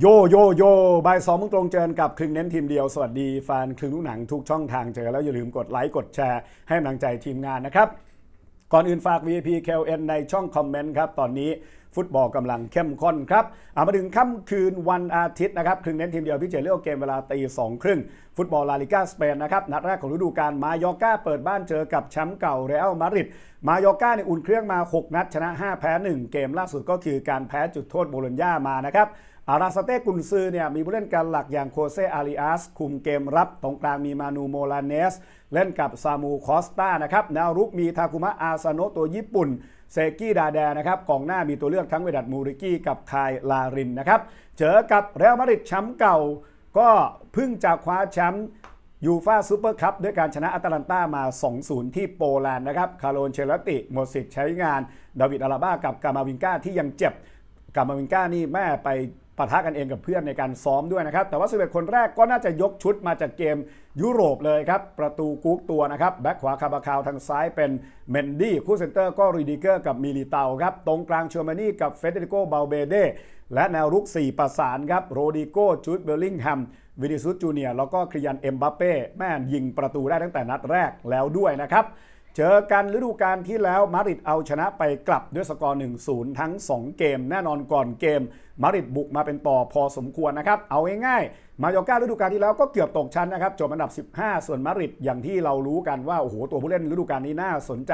โยโยโยบ่ายสองมงตรงเจอกับครึ่งเน้นทีมเดียว สวัสดีแฟนครึ่งลูกหนังทุกช่องทางเจอแล้วอย่าลืมกดไลค์กดแชร์ให้กำลังใจทีมงานนะครับ ก่อนอื่นฝาก VIP KLN ในช่องคอมเมนต์ครับ ตอนนี้ ฟุตบอลกำลังเข้มข้นครับามาถึงค่ำคืนวันอาทิตย์นะครับครึ่งเน้นทีมเดียวพี่เจเลือกเกมเวลาตีสองครึ่งฟุตบอลลาลิกาสเปนนะครับนัดแรกของฤดูกาลมายอก้าเปิดบ้านเจอกับแชมป์เก่าเรอัลมาดริดมายอก้าในยอุ่นเครื่องมา 6 นัดชนะ 5 แพ้ 1 เกมล่าสุดก็คือการแพ้จุดโทษโบโลญญามานะครับอาราสเต้กุนซือเนี่ยมีผู้เล่นกันหลักอย่างโคเซอาริอัสคุมเกมรับ ตรงกลางมีมานูโมลานเนส เล่นกับซามูคอสตานะครับแนวรุกมีทาคุมะอาซาโนตัวญี่ปุ่น เซกิดาแดนะครับกองหน้ามีตัวเลือกทั้งเวดัตมูริกี้กับคายลารินนะครับ เจอกับเรอัลมาดริดแชมป์เก่า ก็เพิ่งจะคว้าแชมป์ยูฟาซูเปอร์คัพด้วยการชนะอัตแลนตามา 2-0 ที่โปแลนด์นะครับ คาร์โลนเชลติหมดสิทธิ์ใช้งาน ดาวิดอาราบ้ากับกามาวิงก้าที่ยังเจ็บกามาวิงก้านี่แม่ไป ปะทะกันเองกับเพื่อนในการซ้อมด้วยนะครับ แต่ว่า 11 คนแรกก็น่าจะยกชุดมาจากเกมยุโรปเลยครับ ประตูกุ๊กตัวนะครับ แบ็คขวาคาบาคาวทางซ้ายเป็นเมนดี้ คู่เซนเตอร์ก็รีดิเกอร์กับมิลิเตาครับ ตรงกลางเชอร์มานี่กับเฟเดริโกเบลเบเดและแนวรุก 4 ประสานครับ โรดิโกจูดเบลลิงแฮมวิดิซุสจูเนียร์แล้วก็คริยันเอ็มบัปเป้แม่นยิงประตูได้ตั้งแต่นัดแรกแล้วด้วยนะครับ เจอกันฤดูกาลที่แล้วมาริดเอาชนะไปกลับด้วยสกอร์ 1-0 ทั้ง 2 เกม แน่นอนก่อนเกม มาริดบุกมาเป็นต่อพอสมควรนะครับ เอาง่ายๆ มาโยก้าฤดูกาลที่แล้วก็เกือบตกชั้นนะครับจบอันดับ 15 ส่วนมาริดอย่างที่เรารู้กันว่าโอ้โหตัวผู้เล่นฤดูกาลนี้น่าสนใจ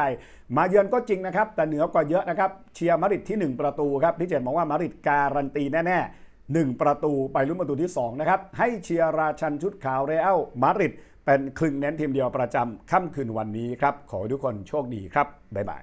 มาเยือนก็จริงนะครับ แต่เหนือกว่าเยอะนะครับเชียร์มาริดที่ 1 ประตูครับพี่เจมมองว่ามาริดการันตีแน่ๆ1 ประตูไปลุ้นประตูที่2นะครับให้เชียร์ราชันชุดขาวเรอัลมาริดเป็นคลึงเน้นทีมเดียวประจำค่ำคืนวันนี้ครับ ขอให้ทุกคนโชคดีครับ บ๊ายบาย